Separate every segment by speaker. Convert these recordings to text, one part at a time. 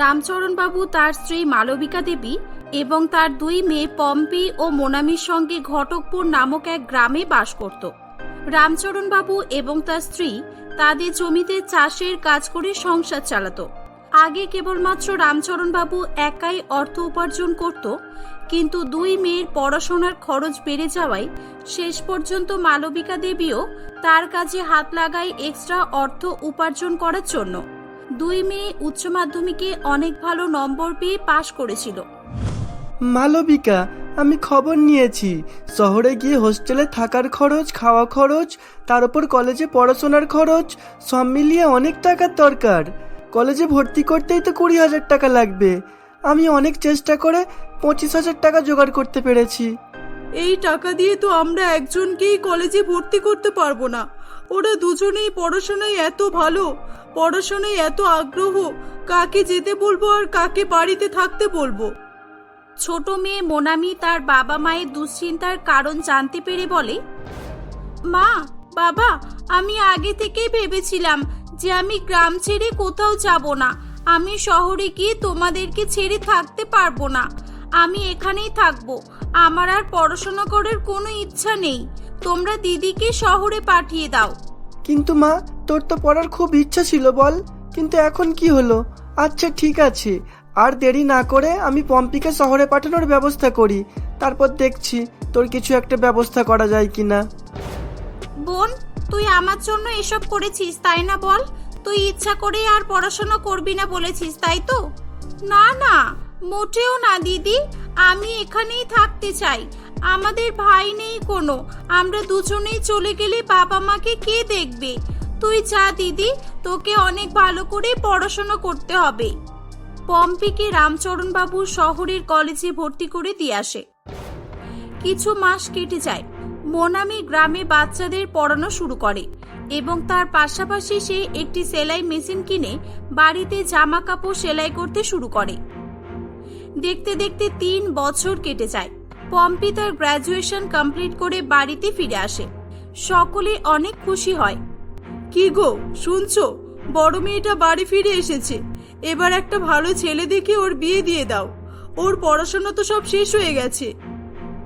Speaker 1: রামচরণবাবু তার স্ত্রী মালবিকা দেবী এবং তার দুই মেয়ে পম্পি ও মোনামির সঙ্গে ঘটকপুর নামক এক গ্রামে বাস করত। রামচরণবাবু এবং তার স্ত্রী তাদের জমিতে চাষের কাজ করে সংসার চালাতো। আগে কেবলমাত্র রামচরণবাবু একাই অর্থ উপার্জন করত, কিন্তু দুই মেয়ের পড়াশোনার খরচ বেড়ে যাওয়ায় শেষ পর্যন্ত মালবিকা দেবীও তার কাজে হাত লাগায় এক্সট্রা অর্থ উপার্জন করার জন্য। দুই মেয়ে উচ্চ মাধ্যমিকে অনেক ভালো নম্বর পেয়ে পাশ করেছিল।
Speaker 2: মালবিকা আমি খবর নিয়েছি। শহরে গিয়ে হোস্টেলে থাকার খরচ খাওয়া খরচ তার উপর কলেজে পড়াশোনার খরচ সব মিলিয়ে অনেক টাকার দরকার। কলেজে ভর্তি করতেই তো কুড়ি হাজার টাকা লাগবে। আমি অনেক চেষ্টা করে পঁচিশ হাজার টাকা জোগাড় করতে পেরেছি।
Speaker 3: এই টাকা দিয়ে তো আমরা একজনকেই কলেজে ভর্তি করতে পারব না। ওরা দুজনেই পড়াশোনায় এত ভালো, পড়াশোনায় এত আগ্রহ, কাকে যেতে বলব আর কাকে বাড়িতে থাকতে বলব?
Speaker 1: ছোট মেয়ে মোনামি তার বাবা মায়ের দুশ্চিন্তার কারণ জানতে পেরে বলে, মা, বাবা, আমি আগে থেকেই ভেবেছিলাম যে আমি গ্রাম ছেড়ে কোথাও যাব না। আমি শহরে গিয়ে তোমাদেরকে ছেড়ে থাকতে পারব না। আমি এখানেই থাকব। আমার আর পড়াশোনা করার কোনো ইচ্ছা নেই। তোমরা দিদিকে শহরে পাঠিয়ে দাও।
Speaker 2: কিন্তু মা তোর তো পড়ার খুব ইচ্ছা ছিল বল। কিন্তু এখন কি হলো? আচ্ছা ঠিক আছে। আর দেরি না করে আমি পম্পিকে শহরে পাঠানোর ব্যবস্থা করি। তারপর দেখছি তোর কিছু একটা ব্যবস্থা করা যায় কিনা।
Speaker 1: বোন তুই আমার জন্য এসব করেছিস তাই না বল? তুই ইচ্ছা করে আর পড়াশোনা করবি না বলেছিস তাই তো? না না মোটেও না দিদি। আমি এখানেই থাকতে চাই। আমাদের ভাই নেই কোনো। আমরা দুজনেই চলে গেলে বাবা মাকে কে দেখবে? তুই যা, দিদি, তোকে অনেক ভালো করে পড়াশোনা করতে হবে। পম্পিকে রামচরণবাবু শহরের কলেজে ভর্তি করে দিয়ে আসে। কিছু মাস কেটে যায়। মোনামি গ্রামে বাচ্চাদের পড়ানো শুরু করে এবং তার পাশাপাশি সে একটি সেলাই মেশিন কিনে বাড়িতে জামা কাপড় সেলাই করতে শুরু করে। দেখতে দেখতে তিন বছর কেটে যায়। পম্পি তার গ্র্যাজুয়েশন কমপ্লিট করে বাড়িতে ফিরে আসে। সকলে অনেক খুশি হয়।
Speaker 3: কি গো শুনছো? বড় মেয়েটা বাড়ি ফিরে এসেছে। এবার একটা ভালো ছেলে দেখে ওর বিয়ে দিয়ে দাও। ওর পড়াশোনা তো সব শেষ হয়ে গেছে।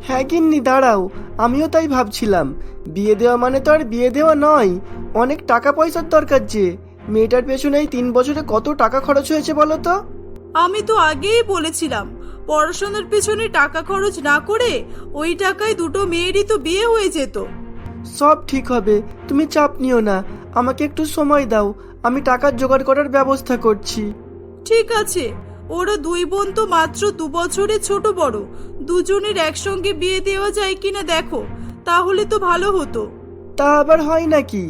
Speaker 2: হ্যাঁ গিন্নি দাঁড়াও। আমিও তাই ভাবছিলাম। বিয়ে দেওয়া মানে তো আর বিয়ে দেওয়া নয়। অনেক টাকা পয়সার দরকার যে। মেয়েটার পেছনে এই তিন বছরে কত টাকা খরচ হয়েছে বলো তো?
Speaker 3: আমি তো আগেই বলেছিলাম পড়াশোনার পেছনে টাকা খরচ না করে ওই টাকায় দুটো মেয়েরই তো বিয়ে হয়ে যেত।
Speaker 2: সব ঠিক হবে তুমি চাপ নিও না আমাকে একটু সময় দাও আমি টাকার জোগাড় করার ব্যবস্থা করছি।
Speaker 3: ঠিক আছে ওরা দুই বোন তো মাত্র দু বছরের ছোট বড় দুজনের একসঙ্গে বিয়ে দেওয়া যায় কিনা দেখো তাহলে তো ভালো হতো।
Speaker 2: তা আবার হয় নাকি?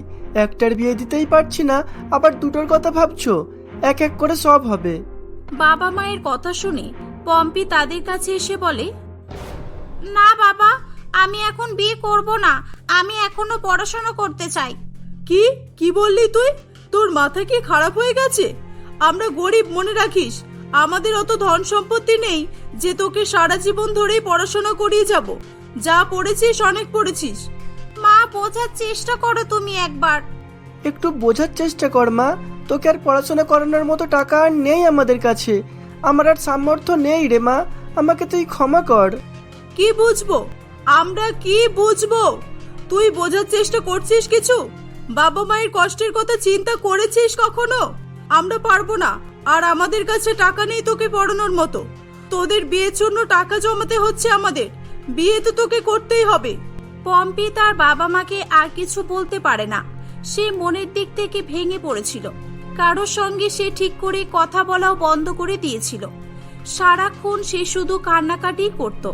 Speaker 2: একটার বিয়ে দিতেই পারছি না আবার দুটোর কথা ভাবছ এক এক করে সব হবে।
Speaker 1: বাবা মায়ের কথা শুনে পম্পি তাদের কাছে এসে বলে না বাবা আমি এখন বিয়ে করব না। আমি এখনও পড়াশোনা করতে চাই।
Speaker 3: কি? কি বললি তুই? তোর মাথা কি খারাপ হয়ে গেছে? আমরা গরিব মনে রাখিস। আমাদের অত ধন সম্পত্তি নেই যে তোকে সারা জীবন ধরেই পড়াশোনা করিয়ে যাব। যা পড়েছিস অনেক পড়েছিস।
Speaker 1: মা বোঝার চেষ্টা করো তুমি একবার।
Speaker 2: একটু বোঝার চেষ্টা কর মা। তোকে আর পড়াশোনা করানোর মতো টাকা আর নেই আমাদের কাছে। আমার আর সামর্থ্য নেই রে মা আমাকে তুই ক্ষমা কর।
Speaker 3: কি বুঝব? আমরা কি বুঝব? তুই বোঝার চেষ্টা করছিস কিছু? বাবা মায়ের কষ্টের কথা চিন্তা করেছিস কখনো? আমরা পারব না আর আমাদের কাছে টাকা নেই তোকে পড়ানোর মতো। তোদের বিয়ের জন্য টাকা জমাতে হচ্ছে আমাদের। বিয়ে তো তোকে করতেই হবে।
Speaker 1: পম্পি তার বাবা মাকে আর কিছু বলতে পারে না। সে মনের দিক থেকে ভেঙে পড়েছিল। কারোর সঙ্গে সে ঠিক করে কথা বলাও বন্ধ করে দিয়েছিল। সারাক্ষণ সে শুধু কান্নাকাটি করত।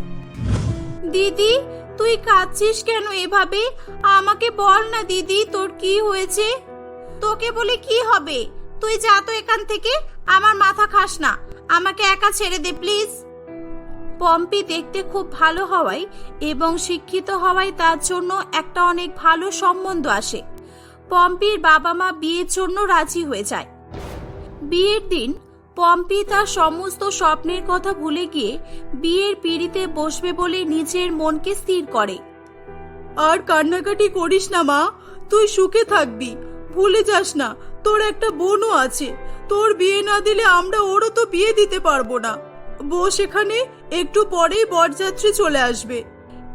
Speaker 1: দিদি, তুই কাঁদছিস কেন এভাবে? আমাকে বল না দিদি, তোর কি হয়েছে? তোকে বলে কি হবে? তুই যা তো এখান থেকে, আমার মাথা খাস না। আমাকে একা ছেড়ে দে, প্লিজ। পম্পি দেখতে খুব ভালো হওয়ায় এবং শিক্ষিত হওয়ায় তার জন্য একটা অনেক ভালো সম্বন্ধ আসে। পম্পির বাবা মা বিয়ের জন্য রাজি হয়ে যায়। বিয়ের দিন পম্পি তার সমস্ত স্বপ্নের কথা ভুলে গিয়ে বিয়ের পিড়িতে বসবে বলে নিজের মনকে স্থির করে।
Speaker 3: আর কান্নাকাটি করিস না মা। তুই সুখে থাকবি। ভুলে যাস না তোর একটা বোনও আছে। তোর বিয়ে না দিলে আমরা ওরও তো বিয়ে দিতে পারব না। বস এখানে একটু পরেই বরযাত্রী চলে আসবে।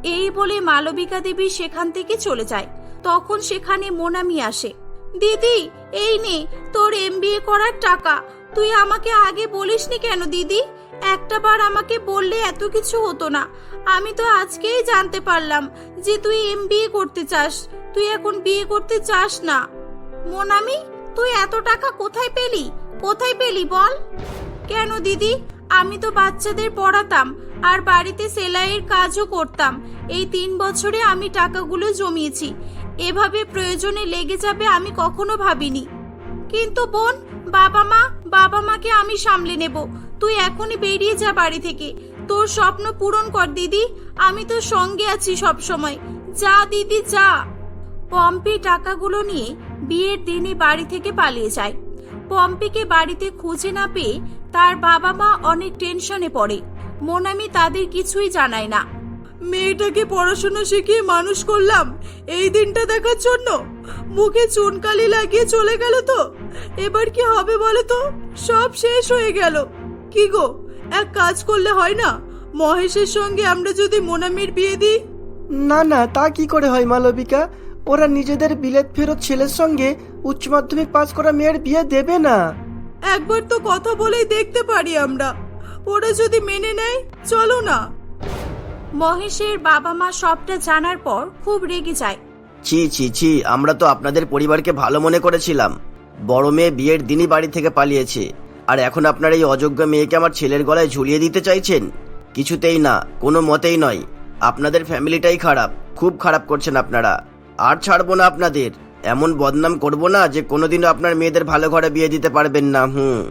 Speaker 1: এই বলে মালবিকা দেবী সেখান থেকে চলে যায়। তখন সেখানে মোনামি আসে। দিদি, এই নে, তোর এমবিএ করার টাকা। তুই আমাকে আগে বলিসনি কেন, দিদি? একটা বার আমাকে বললে এত কিছু হতো না। আমি তো আজকেই জানতে পারলাম যে তুই এমবিএ করতে চাস। তুই এখন বিয়ে করতে চাস না। মোনামি, তুই এত টাকা কোথায় পেলি? কোথায় পেলি বল? কেন, দিদি? আমি তো বাচ্চাদের পড়াতাম আর বাড়িতে সেলাইয়ের কাজও করতাম। এই তিন বছরে আমি টাকাগুলো জমিয়েছি। এভাবে প্রয়োজনে লেগে যাবে আমি কখনো ভাবিনি। কিন্তু বোন, বাবা মা, বাবা মাকে আমি সামলে নেব। তুই এখনই বেরিয়ে যা বাড়ি থেকে। তোর স্বপ্ন পূরণ কর, দিদি। আমি তো সঙ্গে আছি সব সময় যা, দিদি, যা। পম্পি টাকাগুলো নিয়ে বিয়ের দিনে বাড়ি থেকে পালিয়ে যায়। পম্পিকে বাড়িতে খুঁজে না পেয়ে তার বাবা মা অনেক টেনশনে পড়ে। মোনামি তাদের কিছুই জানায় না।
Speaker 3: মেয়েটাকে পড়াশোনা শিখিয়ে মানুষ করলাম। এই দিনটা দেখার জন্য। মুখে চুনকালি লাগিয়ে চলে গেল তো। এবার কি হবে বলো তো? সব শেষ হয়ে গেল। কি গো এক কাজ করলে হয় না? মহেশের সঙ্গে আমরা যদি মোনামির বিয়ে দিই?
Speaker 2: না না তা কি করে হয় মালবিকা? ওরা নিজেদের বিলেত ফেরত ছেলের সঙ্গে উচ্চ মাধ্যমিক পাস করা মেয়ের বিয়ে দেবে না।
Speaker 3: একবার তো কথা বলেই দেখতে পারি আমরা। ওরা যদি মেনে নেয় চলো না।
Speaker 1: মহেশের বাবা মা সবটা জানার পর খুব রেগে যায়।
Speaker 4: ছি ছি ছি আমরা তো আপনাদের পরিবারকে ভালো মনে করেছিলাম। বড় মেয়ে বিয়ের দিনই বাড়ি থেকে পালিয়েছে। আর এখন আপনার এই অযোগ্য মেয়েকে আমার ছেলের গলায় ঝুলিয়ে দিতে চাইছেন? কিছুতেই না কোনো মতেই নয়। আপনাদের ফ্যামিলিটাই খারাপ খুব খারাপ করছেন আপনারা। আর ছাড়বো না আপনাদের। এমন বদনাম করব না যে কোনোদিনও আপনার মেয়েদের ভালো ঘরে বিয়ে দিতে পারবেন না হুম।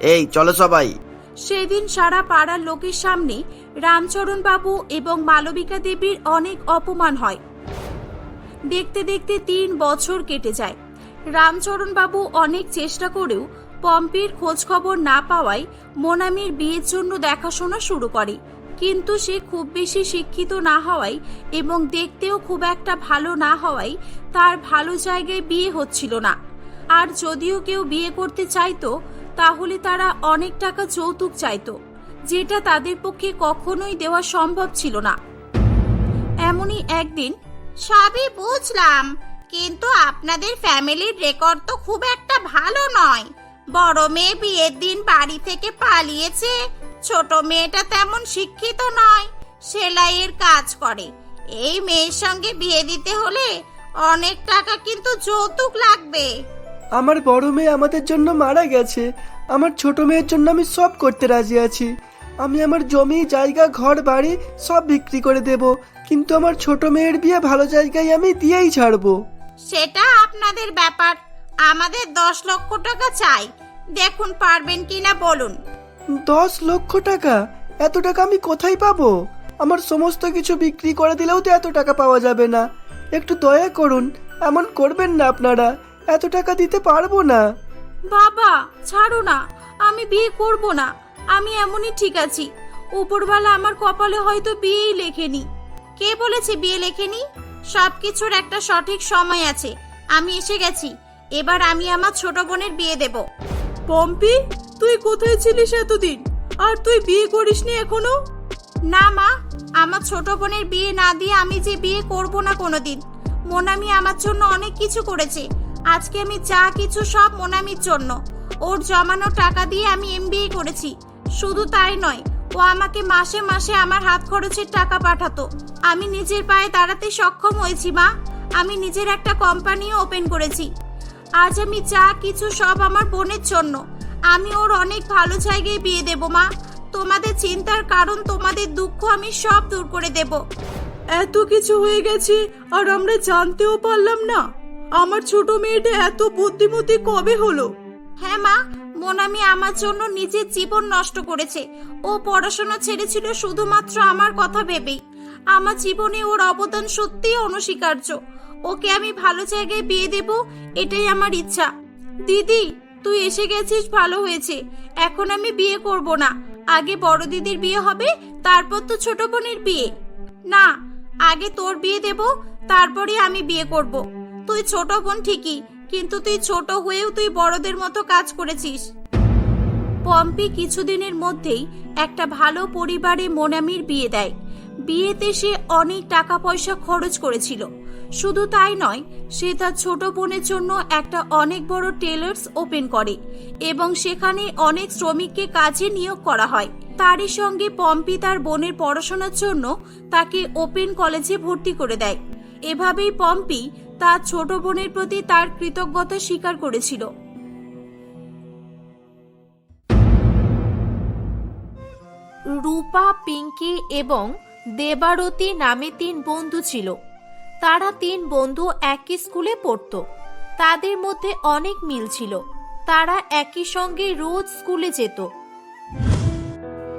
Speaker 4: এই চলো সবাই।
Speaker 1: সেদিন সারা পাড়ার লোকের সামনে রামচরণ বাবু এবং মালবিকা দেবীর অনেক অপমান হয়। দেখতে দেখতে তিন বছর কেটে যায়। রামচরণ বাবু অনেক চেষ্টা করেও পম্পির খোঁজ খবর না পাওয়ায় মোনামির বিয়ের জন্য দেখাশোনা শুরু করে। কিন্তু সে খুব বেশি শিক্ষিত না হওয়ায় এবং দেখতেও খুব একটা ভালো না হওয়ায় তার ভালো জায়গায় বিয়ে হচ্ছিল না। আর যদিও কেউ বিয়ে করতে চাইতো, তাহলে তারা অনেক টাকা যৌতুক চাইতো। যেটা তাদের পক্ষে কখনোই দেওয়া সম্ভব ছিল না। এমনই একদিন সবই বুঝলাম, কিন্তু আপনাদের ফ্যামিলির রেকর্ড তো খুব একটা ভালো নয়। বড় মেয়ে বিয়ের দিন বাড়ি থেকে পালিয়েছে, ছোট মেয়েটা তেমন শিক্ষিত নয়, সেলাইয়ের কাজ করে। এই মেয়ের সঙ্গে বিয়ে দিতে হলে অনেক টাকা কিন্তু যৌতুক লাগবে।
Speaker 2: আমার বড় মেয়ে আমাদের জন্য মারা গেছে। আমার ছোট মেয়ের জন্য আমি সব করতে রাজি আছি। আমি আমার জমি জায়গা ঘর বাড়ি সব বিক্রি করে দেব। কিন্তু আমার ছোট মেয়ের বিয়ে ভালো জায়গায় আমি দিয়েই ছাড়বো।
Speaker 1: সেটা আপনাদের ব্যাপার। আমাদের দশ লক্ষ টাকা চাই। দেখুন পারবেন কিনা বলুন।
Speaker 2: দশ লক্ষ টাকা? এত টাকা আমি কোথায় পাবো? আমার সমস্ত কিছু বিক্রি করে দিলেও তো এত টাকা পাওয়া যাবে না। একটু দয়া করুন এমন করবেন না আপনারা। এত টাকা দিতে পারব না।
Speaker 1: বাবা ছাড়ো না। আমি বিয়ে করব না। আমি এমনই ঠিক আছি। উপরওয়ালা আমার কপালে হয়তো বিয়েই লেখেনি। কে বলেছে বিয়ে লেখেনি? সবকিছুর একটা সঠিক সময় আছে। আমি এসে গেছি। এবার আমি আমার ছোট বোনের বিয়ে দেব।
Speaker 3: পম্পি তুই কোথায় ছিলিস এতদিন? আর তুই বিয়ে করিসনি এখনও?
Speaker 1: না মা আমার ছোট বোনের বিয়ে না দিয়ে আমি যে বিয়ে করব না কোনোদিন। মোনামি আমার জন্য অনেক কিছু করেছে। আজকে আমি যা কিছু সব মোনামির জন্য। ওর জমানো টাকা দিয়ে আমি এমবিএ করেছি। শুধু তাই নয় ও আমাকে মাসে মাসে আমার হাত খরচের টাকা পাঠাতো। আমি নিজের পায়ে দাঁড়াতে সক্ষম হয়েছি মা। আমি নিজের একটা কোম্পানিও ওপেন করেছি। আজ আমি যা কিছু সব আমার বোনের জন্য। আমি ওর অনেক ভালো জায়গায় বিয়ে দেব মা। তোমাদের চিন্তার কারণ তোমাদের দুঃখ আমি সব দূর করে দেব।
Speaker 3: এত কিছু হয়ে গেছে আর আমরা জানতেও পারলাম না। আমার ছোট মেয়েটা এত বুদ্ধিমতী কবে হলো?
Speaker 1: হ্যাঁ মা। মোনামি আমার জন্য নিজের জীবন নষ্ট করেছে। ও পড়াশোনা ছেড়েছিল শুধুমাত্র আমার কথা ভেবেই। আমার জীবনে ওর অবদান সত্যিই অনস্বীকার্য। ওকে আমি ভালো জায়গায় বিয়ে দেব, এটাই আমার ইচ্ছা। দিদি, তুই এসে গেছিস, ভালো হয়েছে। এখন আমি বিয়ে করব না। আগে বড় দিদির বিয়ে হবে, তারপর তো ছোট বোনের বিয়ে। না, আগে তোর বিয়ে দেব, তারপরে আমি বিয়ে করব। তুই ছোট বোন ঠিকই কিন্তু তুই ছোট হয়েও তুই বড়দের মতো কাজ করেছিস। পম্পি কিছুদিনের মধ্যেই একটা ভালো পরিবারে মোনামির বিয়ে দেয়। বিয়েতে সে অনেক টাকা পয়সা খরচ করেছিল। শুধু তাই নয়, সে তার ছোট বোনের জন্য একটা অনেক বড় টেলার্স ওপেন করে এবং সেখানে অনেক শ্রমিককে কাজে নিয়োগ করা হয়। তারই সঙ্গে পম্পি তার বোনের পড়াশোনার জন্য তাকে ওপেন কলেজে ভর্তি করে দেয়। এভাবেই পম্পি তার ছোট বোনের প্রতি তার কৃতজ্ঞতা স্বীকার করেছিল। রূপা, পিঙ্কি এবং দেবারতী নামে তিন বন্ধু ছিল। তারা তিন বন্ধু একই স্কুলে পড়তো। তাদের মধ্যে অনেক মিল ছিল। তারা একই সঙ্গে রোজ স্কুলে যেত।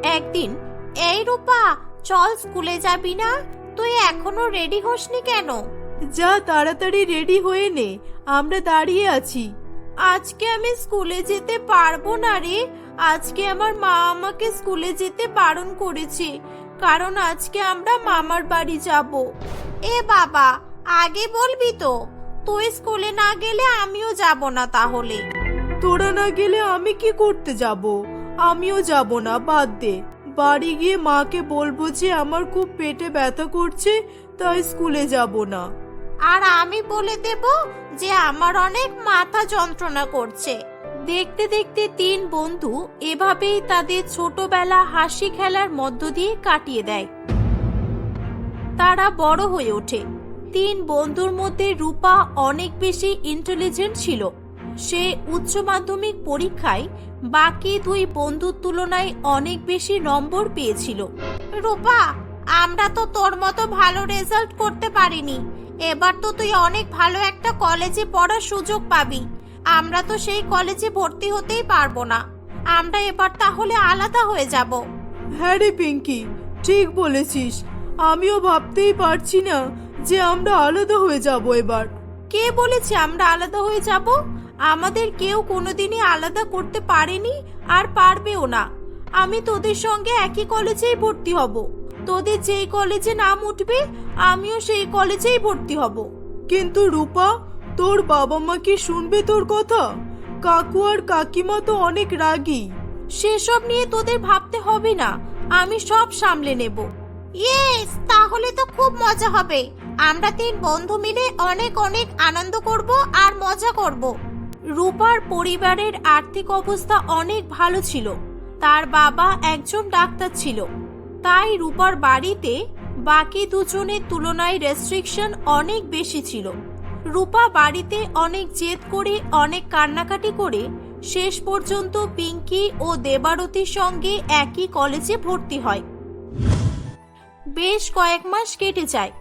Speaker 1: একদিন, এই রূপা, চল স্কুলে যাবি না? তুই এখনও রেডি হসনি কেন?
Speaker 3: যা তাড়াতাড়ি রেডি হয়ে নে আমরা দাঁড়িয়ে আছি।
Speaker 1: আজকে আমি স্কুলে যেতে পারব না রে। আজকে আমার মা আমাকে স্কুলে যেতে বারণ করেছে কারণ আজকে আমরা মামার বাড়ি যাব। এ বাবা আগে বলবি তো তুই স্কুলে না গেলে আমিও যাব না তাহলে।
Speaker 3: তোরা না গেলে আমি কি করতে যাব? আমিও যাব না বাদ দে। বাড়ি গিয়ে মাকে বলব যে আমার খুব পেটে ব্যথা করছে তাই স্কুলে যাব না।
Speaker 1: আর আমি বলে দেব যে আমার অনেক মাথা যন্ত্রণা করছে। দেখতে দেখতে তিন বন্ধু এভাবেই তাদের ছোটবেলা হাসি খেলার মধ্য দিয়ে কাটিয়ে দেয়। তারা বড় হয়ে ওঠে। তিন বন্ধুর মধ্যে রূপা অনেক বেশি ইন্টেলিজেন্ট ছিল। সে উচ্চ মাধ্যমিক পরীক্ষায় বাকি দুই বন্ধুর তুলনায় অনেক বেশি নম্বর পেয়েছিল। রূপা, আমরা তো তোর মতো ভালো রেজাল্ট করতে পারিনি। এবার তো তুই অনেক ভালো একটা কলেজে পড়ার সুযোগ পাবি। আমরা তো সেই কলেজে ভর্তি হতেই পারব না। আমরা এবার তাহলে আলাদা হয়ে যাব।
Speaker 3: হ্যাঁ রে পিঙ্কি ঠিক বলেছিস। আমিও ভাবতেই পারছি না যে আমরা আলাদা হয়ে যাব এবার।
Speaker 1: কে বলেছে আমরা আলাদা হয়ে যাব? আমাদের কেউ কোনোদিনই আলাদা করতে পারেনি আর পারবেও না। আমি তোদের সঙ্গে একই কলেজেই ভর্তি হব। তোদের যেই কলেজে নাম উঠবে আমিও সেই কলেজেই ভর্তি হব।
Speaker 3: কিন্তু রূপা তোর বাবা মা কি শুনবে তোর কথা? কাকু আর কাকিমা তো অনেক রাগী।
Speaker 1: সেসব নিয়ে তোদের ভাবতে হবে না আমি সব সামলে নেব। ইয়েস তাহলে তো খুব মজা হবে। আমরা তিন বন্ধু মিলে অনেক অনেক আনন্দ করব আর মজা করব। রূপার পরিবারের আর্থিক অবস্থা অনেক ভালো ছিল। তার বাবা একজন ডাক্তার ছিল। তাই রূপার বাড়িতে বাকি দুজনের তুলনায় রেস্ট্রিকশন অনেক বেশি ছিল। রূপা বাড়িতে অনেক জেদ করে, অনেক কান্নাকাটি করে শেষ পর্যন্ত পিঙ্কি ও দেবারতির সঙ্গে একই কলেজে ভর্তি হয়। বেশ কয়েক মাস কেটে যায়।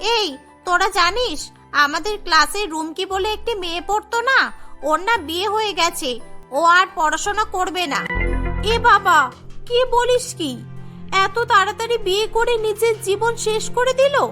Speaker 1: এই, তোরা জানিস, আমাদের ক্লাসে রুমকি বলে একটি মেয়ে পড়তো না? ওর না বিয়ে হয়ে গেছে। ও আর পড়াশোনা করবে না। এ বাবা, কি বলিস কি? এত তাড়াতাড়ি বিয়ে করে নিজের জীবন শেষ করে দিল?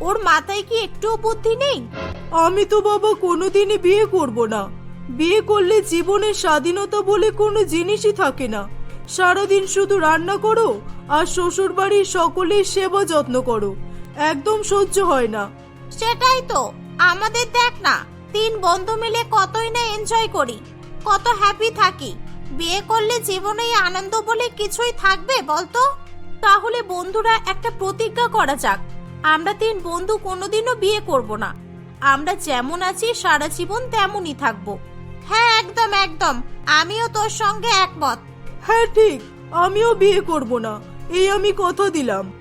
Speaker 1: ওর মাথায় কি একটুও বুদ্ধি নেই?
Speaker 3: আমি তো বাবা কোনোদিনই বিয়ে করব না। বিয়ে করলে জীবনের স্বাধীনতা বলে কোনো জিনিসই থাকে না। সারাদিন শুধু রান্না করো আর শ্বশুর বাড়ির সকলের সেবা যত্ন করো। একদম সহ্য হয় না।
Speaker 1: সেটাই তো। আমাদের দেখ না তিন বন্ধু মিলে কতই না এনজয় করি। কত হ্যাপি থাকি। বিয়ে করলে জীবনে আনন্দ বলে কিছুই থাকবে বলতো? তাহলে বন্ধুরা একটা প্রতিজ্ঞা করা যাক। আমরা তিন বন্ধু কোনোদিনও বিয়ে করব না। আমরা যেমন আছি সারা জীবন তেমনই থাকব। হ্যাঁ একদম একদম। আমিও তোর সঙ্গে একমত।
Speaker 3: হ্যাঁ ঠিক। আমিও বিয়ে করব না। এই আমি কথা দিলাম।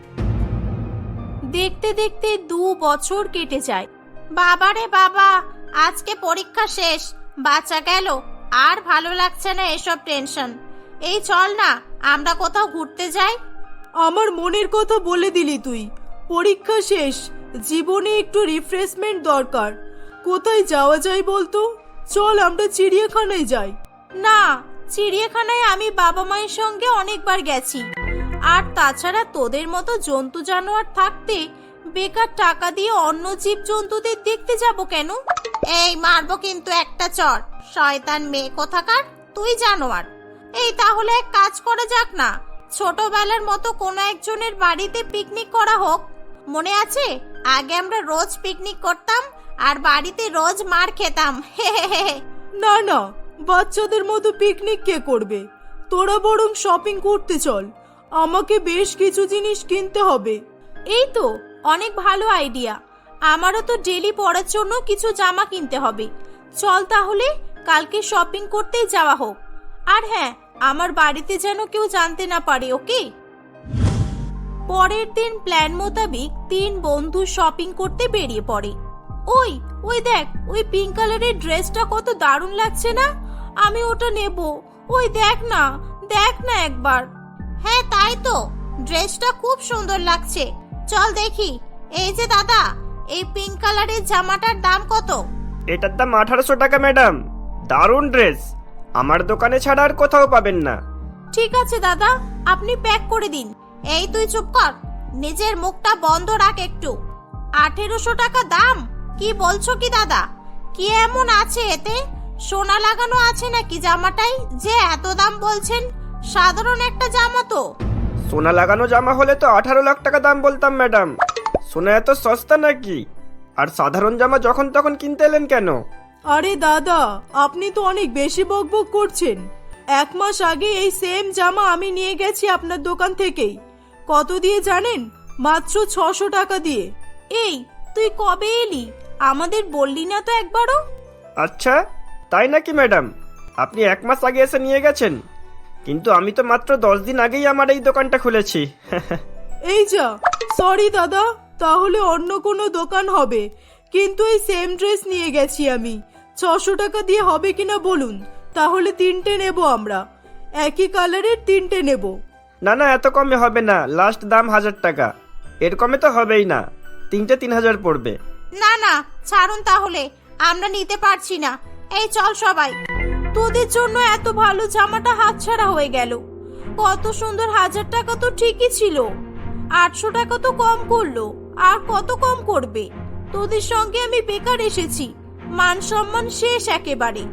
Speaker 1: দেখতে দেখতে দু বছর কেটে যায়। বাবারে বাবা আজকে পরীক্ষা শেষ। বাচ্চা গেল। আর ভালো লাগছে না এসব টেনশন। এই চল না আমরা কোথাও ঘুরতে যাই।
Speaker 3: আমার মনের কথা বলে দিলি তুই। পরীক্ষা শেষ জীবনে একটু রিফ্রেশমেন্ট দরকার। কোথায় যাওয়া যায় বলতো? চল আমরা চিড়িয়াখানায় যাই।
Speaker 1: না চিড়িয়াখানায় আমি বাবা মায়ের সঙ্গে অনেকবার গেছি। আর তাছাড়া তোদের মতো জন্তু জানোয়ার থাকতে বেকার টাকা দিয়ে অন্য জীব জন্তুদের দেখতে যাব কেন? এই মারবো কিন্তু একটা চর। শয়তান মেয়ে কোথাকার? তুই জানোয়ার। এই তাহলে এক কাজ করা যাক না। ছোটবেলার মতো কোনো একজনের বাড়িতে পিকনিক করা হোক। মনে আছে? আগে আমরা রোজ পিকনিক করতাম আর বাড়িতে রোজ মার খেতাম।
Speaker 3: না না বাচ্চাদের মতো পিকনিক কে করবে? তোরা বরং শপিং করতে চল। আমাকে বেশ কিছু জিনিস কিনতে হবে।
Speaker 1: এই তো অনেক ভালো আইডিয়া আমারও তো ডেলি পরার জন্য কিছু জামা কিনতে হবে। চল তাহলে কালকে শপিং করতেই যাওয়া হোক। আর হ্যাঁ আমার বাড়িতে যেন কেউ জানতে না পারে, ওকে? পরের দিন প্ল্যান মোতাবেক তিন বন্ধু শপিং করতে বেরিয়ে পড়ে। ওই ওই দেখ, ওই পিঙ্ক কালারের ড্রেসটা কত দারুণ লাগছে না? আমি ওটা নেব। ওই দেখ না দেখ না একবার। হ্যাঁ তাই তো। ড্রেসটা খুব সুন্দর লাগছে। চল দেখি। এই যে দাদা, এই পিঙ্ক কালারের জামাটার দাম কত?
Speaker 2: এটার দাম আঠারোশো টাকা, ম্যাডাম। দারুণ ড্রেস। আমার দোকানে ছাড়া আর কোথাও পাবেন না।
Speaker 1: ঠিক আছে দাদা। আপনি প্যাক করে দিন। এই তুই চুপ কর। নিজের মুখটা বন্ধ রাখ একটু। আঠেরোশো টাকা দাম? কি বলছো কি দাদা? কি এমন আছে এতে? সোনা লাগানো আছে নাকি জামাটাই? যে এত দাম বলছেন সাধারণ একটা জামা তো।
Speaker 2: সোনা লাগানো জামা হলে তো আঠারো লাখ টাকা দাম বলতাম ম্যাডাম। সোনা এত সস্তা নাকি? আর সাধারণ জামা যখন তখন কিনতে এলেন কেন?
Speaker 3: আরে দাদা আপনি তো অনেক বেশি বকবক করছেন। এক মাস আগে এই সেম জামা আমি নিয়ে গেছি আপনার দোকান থেকেই। কত দিয়ে জানেন? মাত্র ছশো টাকা দিয়ে।
Speaker 1: এই তুই কবে এলি? আমাদের বললি না তো একবারও?
Speaker 2: আচ্ছা তাই নাকি ম্যাডাম? আপনি এক মাস আগে এসে নিয়ে গেছেন। কিন্তু আমি তো মাত্র দশ দিন আগেই আমার এই দোকানটা খুলেছি।
Speaker 3: এই যা সরি দাদা তাহলে অন্য কোনো দোকান হবে। কিন্তু এই সেম ড্রেস নিয়ে গেছি আমি। ছশো টাকা দিয়ে হবে কিনা বলুন? তাহলে তিনটে নেব আমরা। একই কালারের তিনটে নেব।
Speaker 2: না না এত কমে হবে না। লাস্ট দাম হাজার টাকা। এর কমে তো হবেই না। তিনটে তিন হাজার পড়বে।
Speaker 1: না না ছাড়ুন তাহলে। আমরা নিতে পারছি না। এই চল সবাই। তোদের জন্য এত ভালো জামাটা হাতছাড়া হয়ে গেল। কত সুন্দর হাজার টাকা তো ঠিকই ছিল। আটশো টাকা তো কম করল। আর কত কম করবে? তোদের সঙ্গে আমি বেকার এসেছি। মান সম্মান শেষ একেবারে।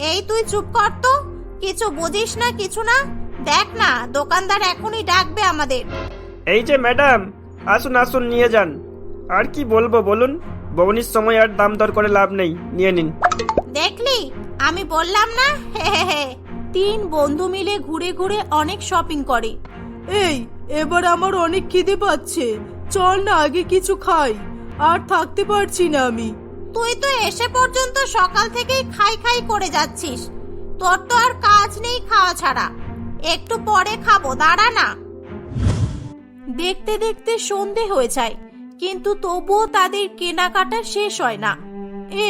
Speaker 1: এই তুই চুপ কর তো। কিছু বুঝিস না কিছু না। দেখ না দোকানদার এখনই ডাকবে আমাদের।
Speaker 2: এই যে ম্যাডাম আসুন আসুন নিয়ে যান। আর কি বলব বলুন? বৌনির সময় আর দাম দর করে লাভ নেই। নিয়ে নিন।
Speaker 1: দেখলি? আমি বললাম না? তিন বন্ধু মিলে ঘুরে ঘুরে অনেক শপিং করে।
Speaker 3: এই এবার আমার অনেক খিদে পাচ্ছে। চল না আগে কিছু খাই। আর থাকতে পারছি না আমি।
Speaker 1: তুই তো এসে পর্যন্ত সকাল থেকেই খাই খাই করে যাচ্ছিস। তোর তো আর কাজ নেই খাওয়া ছাড়া। একটু পরে খাব, দাঁড়া না। দেখতে দেখতে সন্ধে হয়ে যায়, কিন্তু তবুও তাদের কেনাকাটা শেষ হয় না।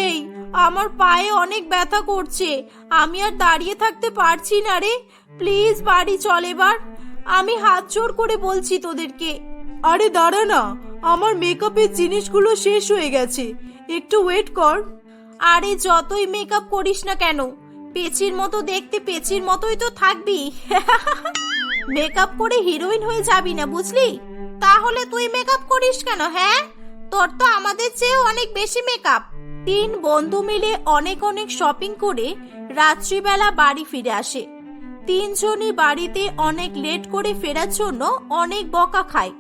Speaker 1: এই, আমার পায়ে অনেক ব্যথা করছে। আমি আর দাঁড়িয়ে থাকতে পারছি না রে। প্লিজ বাড়ি চল এবার। আমি হাত জোর করে বলছি তোদেরকে।
Speaker 3: আরে দাঁড়া না। আমার মেকআপের জিনিসগুলো শেষ হয়ে গেছে। একটু ওয়েট কর।
Speaker 1: আরে, যতই মেকআপ করিস না কেন পেচির মতো দেখতে পেচির মতোই তো থাকবি। মেকআপ করে হিরোইন হয়ে যাবি না, বুঝলি? তাহলে তুই মেকআপ করিস কেন হ্যাঁ? তোর তো আমাদের চেয়ে অনেক বেশি মেকআপ তিন বন্ধু মিলে অনেক অনেক শপিং করে রাত্রিবেলা বাড়ি ফিরে আসে। তিনজনই বাড়িতে অনেক লেট করে ফেরার জন্য অনেক বকা খায়।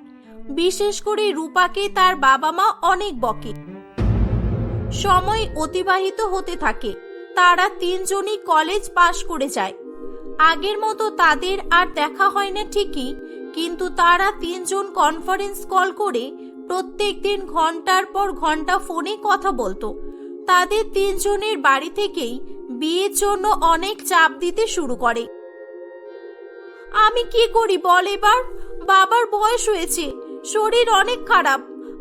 Speaker 1: বিশেষ করে রূপাকে তার বাবা মা অনেক বকে। সময় অতিবাহিত হতে থাকে। তারা তিনজনই কলেজ পাশ করে যায়। আগের মতো তাদের আর দেখা হয় না ঠিকই, কিন্তু তারা তিনজন কনফারেন্স কল করে প্রত্যেক দিন ঘণ্টার পর ঘণ্টা ফোনে কথা বলতো। তাদের তিনজনের বাড়ি থেকেই বিয়ের জন্য অনেক চাপ দিতে শুরু করে। আমি কি করি বল এবার? বাবার বয়স হয়েছে। শরীর অনেক খারাপ।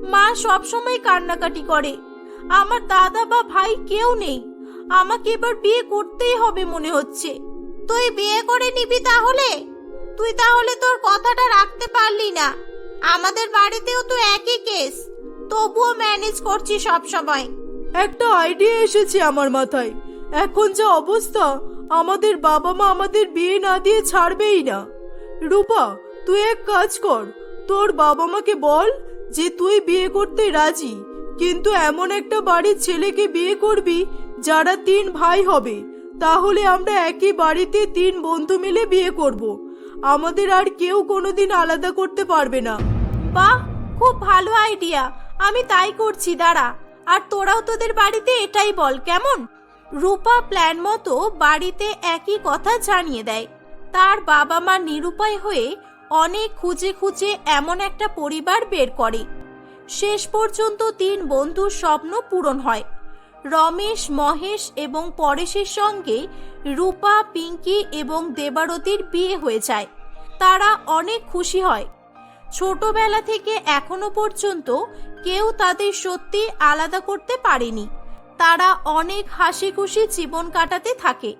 Speaker 1: মা সবসময় কান্নাকাটি করে। আমার দাদা বা ভাই কেউ নেই। আমাকে এবার বিয়ে করতেই হবে মনে হচ্ছে। তুই বিয়ে করে নিবি তাহলে? তুই তাহলে তোর কথাটা রাখতে পারলি না। আমাদের বাড়িতেও তো একই কেস। তবুও ম্যানেজ করছি সব সময়
Speaker 3: একটা আইডিয়া এসেছে আমার মাথায়। এখন যা অবস্থা, আমাদের বাবা মা আমাদের বিয়ে না দিয়ে ছাড়বেই না। রূপা, তুই এক কাজ কর। তোর বাবা মাকে বল যে তুই বিয়ে করতে রাজি। কিন্তু এমন একটা বাড়ির ছেলেকে বিয়ে করবি, যারা তিন ভাই হবে। তাহলে আমরা একই বাড়িতে তিন বন্ধু মিলে বিয়ে করব। আমাদের আর কেউ কোনোদিন আলাদা করতে পারবে না।
Speaker 1: বাহ, খুব ভালো আইডিয়া। আমি তাই করছি, দাঁড়া। আর তোরাও তোদের বাড়িতে এটাই বল, কেমন? রূপা প্ল্যান মতো বাড়িতে একই কথা জানিয়ে দেয়। তার বাবা মা নিরুপায় হয়ে অনেক খুঁজে খুঁজে এমন একটা পরিবার বের করে। শেষ পর্যন্ত তিন বন্ধুর স্বপ্ন পূরণ হয়। রমেশ, মহেশ এবং পরেশের সঙ্গে রূপা, পিঙ্কি এবং দেবারতির বিয়ে হয়ে যায়। তারা অনেক খুশি হয়। ছোটবেলা থেকে এখনও পর্যন্ত কেউ তাদের সত্যি আলাদা করতে পারেনি। তারা অনেক হাসি খুশি জীবন কাটাতে থাকে।